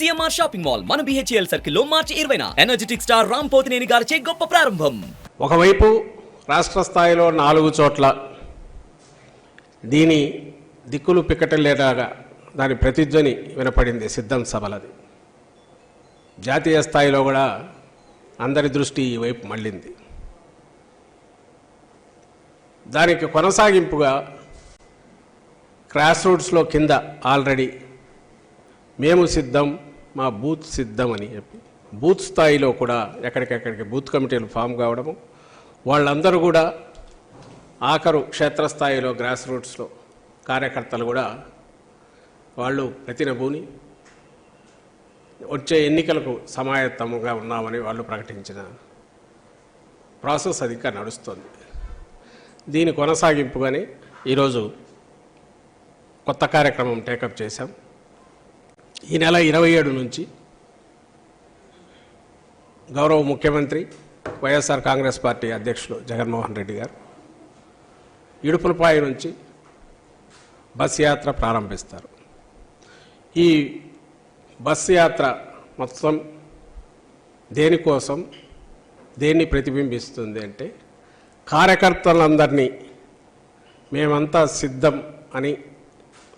CMR shopping mall మన BHL సర్కిల్లో మార్చి ఇరవైన. ఎనర్జెటిక్ స్టార్ రామ్ పోతినేని గారిచే గొప్ప ప్రారంభం. ఒకవైపు రాష్ట్ర స్థాయిలో నాలుగు చోట్ల దీని దిక్కులు పిక్కటలేదాగా దాని ప్రతిధ్వని వినపడింది సిద్ధం సభలది. జాతీయ స్థాయిలో కూడా అందరి దృష్టి ఈ వైపు మళ్ళింది. దానికి కొనసాగింపుగా క్రాస్ రూట్స్లో కింద ఆల్రెడీ మేము సిద్ధం మా బూత్ సిద్ధమని చెప్పి. బూత్ స్థాయిలో కూడా ఎక్కడికెక్కడికి బూత్ కమిటీలు ఫామ్ కావడము. వాళ్ళందరూ కూడా ఆఖరు క్షేత్రస్థాయిలో గ్రాస్ రూట్స్లో కార్యకర్తలు కూడా వాళ్ళు ప్రతినభూని వచ్చే ఎన్నికలకు సమాయత్తముగా ఉన్నామని వాళ్ళు ప్రకటించిన ప్రాసెస్ అది ఇంకా నడుస్తుంది. దీని కొనసాగింపుగానే ఈరోజు కొత్త కార్యక్రమం టేకప్ చేశాం. ఈ నెల ఇరవై ఏడు నుంచి గౌరవ ముఖ్యమంత్రి వైఎస్ఆర్ కాంగ్రెస్ పార్టీ అధ్యక్షులు జగన్మోహన్ రెడ్డి గారు ఇడుపులపాయ నుంచి బస్ యాత్ర ప్రారంభిస్తారు. ఈ బస్ యాత్ర మొత్తం దేనికోసం దేన్ని ప్రతిబింబిస్తుంది అంటే కార్యకర్తలందరినీ మేమంతా సిద్ధం అని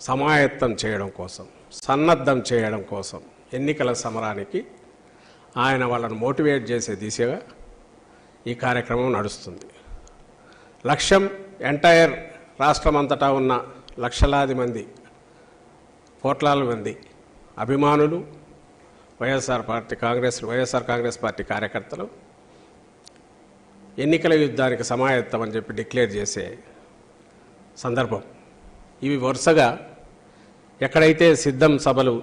సమాయత్తం చేయడం కోసం. సన్నద్ధం చేయడం కోసం ఎన్నికల సమరానికి ఆయన వాళ్ళను మోటివేట్ చేసే దిశగా ఈ కార్యక్రమం నడుస్తుంది. లక్ష్యం ఎంటైర్ రాష్ట్రమంతటా ఉన్న లక్షలాది మంది కోట్లాది మంది అభిమానులు YSR party Congress YSR Congress party కార్యకర్తలు ఎన్నికల యుద్ధానికి సమాయత్తం అని చెప్పి డిక్లేర్ చేసే సందర్భం. ఇవి వరుసగా ఎక్కడైతే సిద్ధం సభలు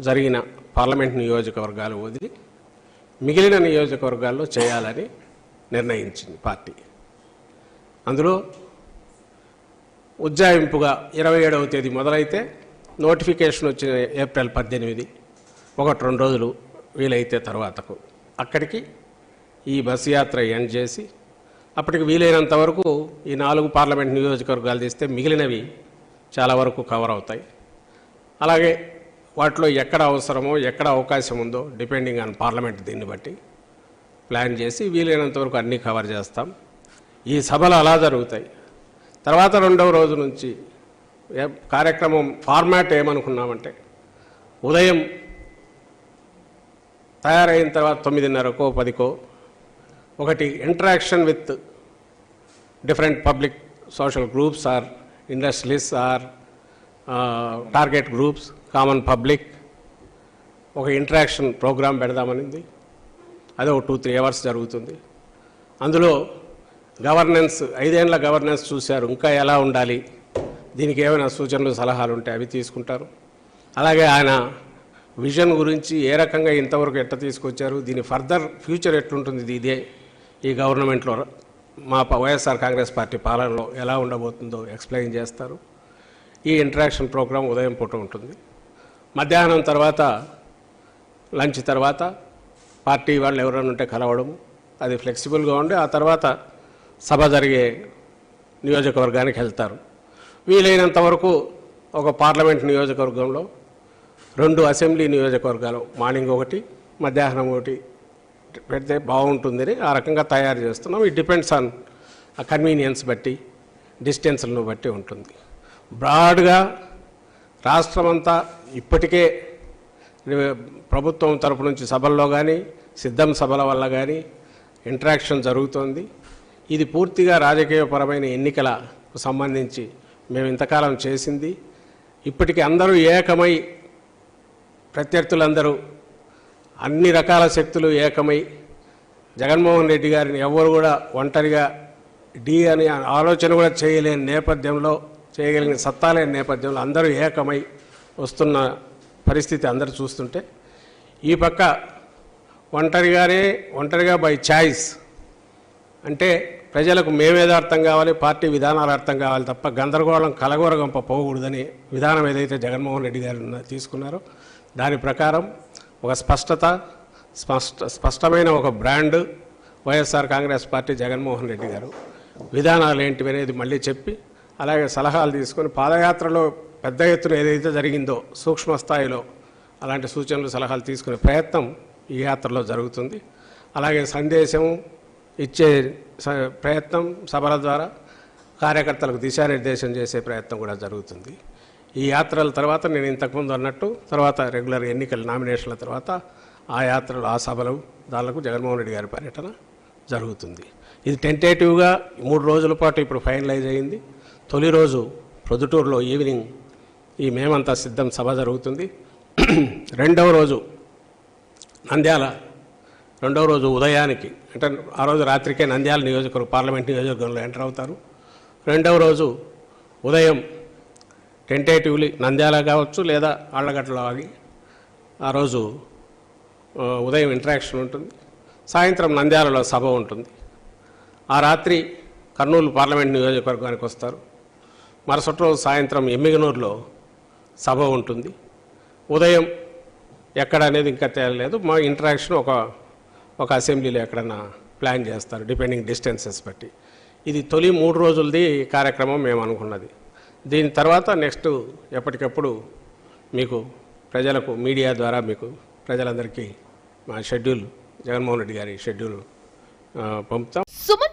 జరిగిన పార్లమెంట్ నియోజకవర్గాలు వదిలి మిగిలిన నియోజకవర్గాల్లో చేయాలని నిర్ణయించింది పార్టీ. అందులో ఉజ్జాయింపుగా ఇరవై ఏడవ తేదీ మొదలైతే నోటిఫికేషన్ వచ్చిన ఏప్రిల్ పద్దెనిమిది ఒకటి రెండు రోజులు వీలైతే తర్వాతకు. అక్కడికి ఈ బస్ యాత్ర ఎండ్ చేసి అప్పటికి వీలైనంత వరకు ఈ నాలుగు పార్లమెంట్ నియోజకవర్గాలు తీస్తే మిగిలినవి చాలా వరకు కవర్ అవుతాయి. అలాగే వాటిలో ఎక్కడ అవసరమో ఎక్కడ అవకాశం ఉందో డిపెండింగ్ ఆన్ పార్లమెంట్ దీన్ని బట్టి ప్లాన్ చేసి వీలైనంత వరకు అన్నీ కవర్ చేస్తాం. ఈ సభలు అలా జరుగుతాయి. తర్వాత రెండవ రోజు నుంచి కార్యక్రమం ఫార్మాట్ ఏమనుకున్నామంటే ఉదయం తయారైన తర్వాత తొమ్మిదిన్నరకో పదికో ఒకటి interaction with different public social groups or industries or target groups common public ఒక ఇంటరాక్షన్ ప్రోగ్రాం పెడదామనింది. అది ఒక టూ త్రీ అవర్స్ జరుగుతుంది. అందులో గవర్నెన్స్ ఐదేళ్ళ గవర్నెన్స్ చూశారు. ఇంకా ఎలా ఉండాలి? దీనికి ఏమైనా సూచనలు సలహాలు ఉంటే అవి తీసుకుంటారు. అలాగే ఆయన విజన్ గురించి ఏ రకంగా ఇంతవరకు ఎట్ట తీసుకొచ్చారు? దీని ఫర్దర్ ఫ్యూచర్ ఎట్లుంటుంది? ఇది ఇదే ఈ గవర్నమెంట్లో మా వైఎస్ఆర్ కాంగ్రెస్ పార్టీ పాలనలో ఎలా ఉండబోతుందో ఎక్స్ప్లెయిన్ చేస్తారు. ఈ ఇంటరాక్షన్ ప్రోగ్రాం ఉదయం పూట ఉంటుంది. మధ్యాహ్నం తర్వాత లంచ్ తర్వాత పార్టీ వాళ్ళు ఎవరైనా ఉంటే కలవడము. అది ఫ్లెక్సిబుల్గా ఉండి ఆ తర్వాత సభ జరిగే నియోజకవర్గానికి వెళ్తారు. వీలైనంత వరకు ఒక పార్లమెంట్ నియోజకవర్గంలో రెండు అసెంబ్లీ నియోజకవర్గాలు మార్నింగ్ ఒకటి మధ్యాహ్నం ఒకటి పెడితే బాగుంటుందని ఆ రకంగా తయారు చేస్తున్నాం. ఇట్ డిపెండ్స్ ఆన్ ఆ కన్వీనియన్స్ బట్టి డిస్టెన్స్లను బట్టి ఉంటుంది. బ్రాడ్గా రాష్ట్రమంతా ఇప్పటికే ప్రభుత్వం తరపు నుంచి సభల్లో కానీ సిద్ధం సభల వల్ల కానీ ఇంటరాక్షన్ జరుగుతోంది. ఇది పూర్తిగా రాజకీయపరమైన ఎన్నికలకు సంబంధించి మేము ఇంతకాలం చేసింది. ఇప్పటికి అందరూ ఏకమై ప్రత్యర్థులందరూ అన్ని రకాల శక్తులు ఏకమై జగన్మోహన్ రెడ్డి గారిని ఎవరు కూడా ఒంటరిగా డి అనే ఆలోచన కూడా చేయలేని నేపథ్యంలో చేయగలిగిన సత్తాలైన నేపథ్యంలో అందరూ ఏకమై వస్తున్న పరిస్థితి అందరూ చూస్తుంటే ఈ పక్క ఒంటరిగానే ఒంటరిగా బై ఛాయిస్ అంటే ప్రజలకు మేమేదో అర్థం కావాలి పార్టీ విధానాలు అర్థం కావాలి తప్ప గందరగోళం కలగొరగంప పోకూడదని విధానం ఏదైతే జగన్మోహన్ రెడ్డి గారు తీసుకున్నారో దాని ప్రకారం ఒక స్పష్టత స్పష్ట స్పష్టమైన ఒక brand YSR Congress party Jaganmohan Reddy garu విధానాలు ఏంటివి అనేది మళ్ళీ చెప్పి అలాగే సలహాలు తీసుకొని పాదయాత్రలో పెద్ద ఎత్తున ఏదైతే జరిగిందో సూక్ష్మ స్థాయిలో అలాంటి సూచనలు సలహాలు తీసుకునే ప్రయత్నం ఈ యాత్రలో జరుగుతుంది. అలాగే సందేశం ఇచ్చే స- ప్రయత్నం సభల ద్వారా కార్యకర్తలకు దిశానిర్దేశం చేసే ప్రయత్నం కూడా జరుగుతుంది. ఈ యాత్రల తర్వాత నేను ఇంతకుముందు అన్నట్టు తర్వాత రెగ్యులర్ ఎన్నికల నామినేషన్ల తర్వాత ఆ యాత్రలు ఆ సభలు దానికి జగన్మోహన్ రెడ్డి గారి పర్యటన జరుగుతుంది. ఇది టెంటేటివ్గా మూడు రోజుల పాటు ఇప్పుడు ఫైనలైజ్ అయింది. తొలి రోజు ప్రొద్దుటూరులో ఈవినింగ్ ఈ మేమంతా సిద్ధం సభ జరుగుతుంది. రెండవ రోజు నంద్యాల రెండవ రోజు ఉదయానికి అంటే ఆ రోజు రాత్రికే నంద్యాల నియోజకవర్గం పార్లమెంట్ నియోజకవర్గంలో ఎంటర్ అవుతారు. రెండవ రోజు ఉదయం టెంటేటివ్లీ నంద్యాల కావచ్చు లేదా ఆళ్ళగడ్డలో ఆగి ఆ రోజు ఉదయం ఇంటరాక్షన్ ఉంటుంది. సాయంత్రం నంద్యాలలో సభ ఉంటుంది. ఆ రాత్రి కర్నూలు పార్లమెంట్ నియోజకవర్గానికి వస్తారు. మరుసటి రోజు సాయంత్రం ఎమ్మిగనూరులో సభ ఉంటుంది. ఉదయం ఎక్కడ అనేది ఇంకా తేలలేదు. మా ఇంటరాక్షన్ ఒక ఒక అసెంబ్లీలో ఎక్కడన్నా ప్లాన్ చేస్తారు డిపెండింగ్ డిస్టెన్సెస్ బట్టి. ఇది తొలి మూడు రోజులది కార్యక్రమం మేము అనుకున్నది. దీని తర్వాత నెక్స్ట్ ఎప్పటికప్పుడు మీకు ప్రజలకు మీడియా ద్వారా మీకు ప్రజలందరికీ మా షెడ్యూల్ జగన్మోహన్ రెడ్డి గారి షెడ్యూల్ పంపుతాం.